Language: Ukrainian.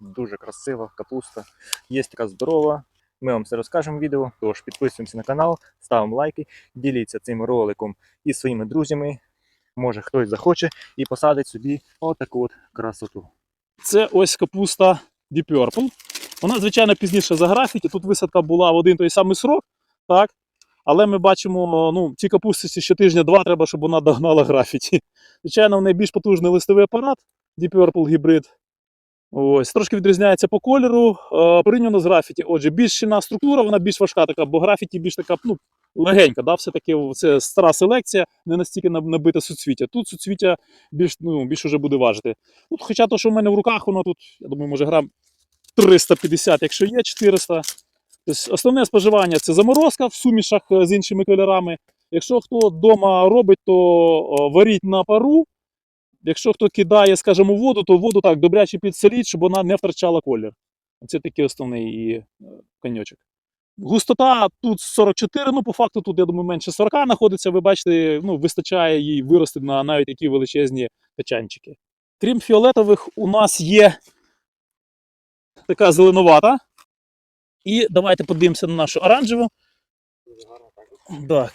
дуже красива капуста. Є така здорова. Ми вам все розкажемо в відео. Тож підписуємося на канал, ставимо лайки, діліться цим роликом із своїми друзями. Може хтось захоче і посадить собі отаку от красоту. Це ось капуста Deep Purple. Вона, звичайно, пізніше за графіті. Тут висадка була в один той самий срок, так? Але ми бачимо, ну, ці капусти ще тижня-два треба, щоб вона догнала графіті. Звичайно, в неї більш потужний листовий апарат, Deep Purple гібрид. Ось, трошки відрізняється по кольору. Е, порівняно з графіті. Отже, більш щільна структура, вона більш важка така, бо графіті більш така, ну, легенька. Да? Все-таки це стара селекція, не настільки наб- набите суцвіття. Тут суцвіття більш, ну, більш уже буде важити. Тут, хоча то, що в мене в руках, воно тут, я думаю, може грам 350, якщо є 400. Тобто основне споживання це заморозка в сумішах е, з іншими кольорами. Якщо хто вдома робить, то варіть на пару. Якщо хто кидає, скажімо, воду, то воду так добряче підсоліть, щоб вона не втрачала колір. Це такий основний її е, коньочок. Густота тут 44, ну по факту тут, я думаю, менше 40 знаходиться. Ви бачите, ну, вистачає їй вирости на навіть такі величезні качанчики. Крім фіолетових, у нас є така зеленувата. І давайте подивимося на нашу оранжеву. Так.